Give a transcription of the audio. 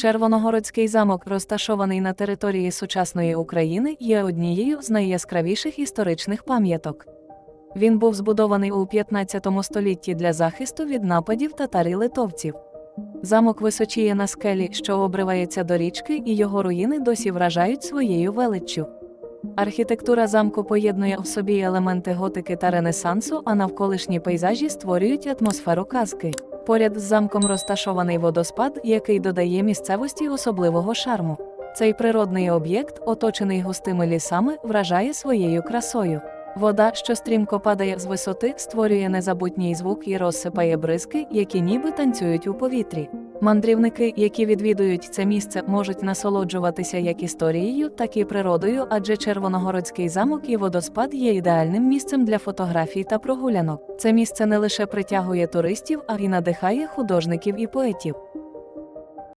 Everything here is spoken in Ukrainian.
Червоногородський замок, розташований на території сучасної України, є однією з найяскравіших історичних пам'яток. Він був збудований у 15 столітті для захисту від нападів татар і литовців. Замок височіє на скелі, що обривається до річки, і його руїни досі вражають своєю величчю. Архітектура замку поєднує в собі елементи готики та ренесансу, а навколишні пейзажі створюють атмосферу казки. Поряд з замком розташований водоспад, який додає місцевості особливого шарму. Цей природний об'єкт, оточений густими лісами, вражає своєю красою. Вода, що стрімко падає з висоти, створює незабутній звук і розсипає бризки, які ніби танцюють у повітрі. Мандрівники, які відвідують це місце, можуть насолоджуватися як історією, так і природою, адже Червоногородський замок і водоспад є ідеальним місцем для фотографій та прогулянок. Це місце не лише притягує туристів, а й надихає художників і поетів.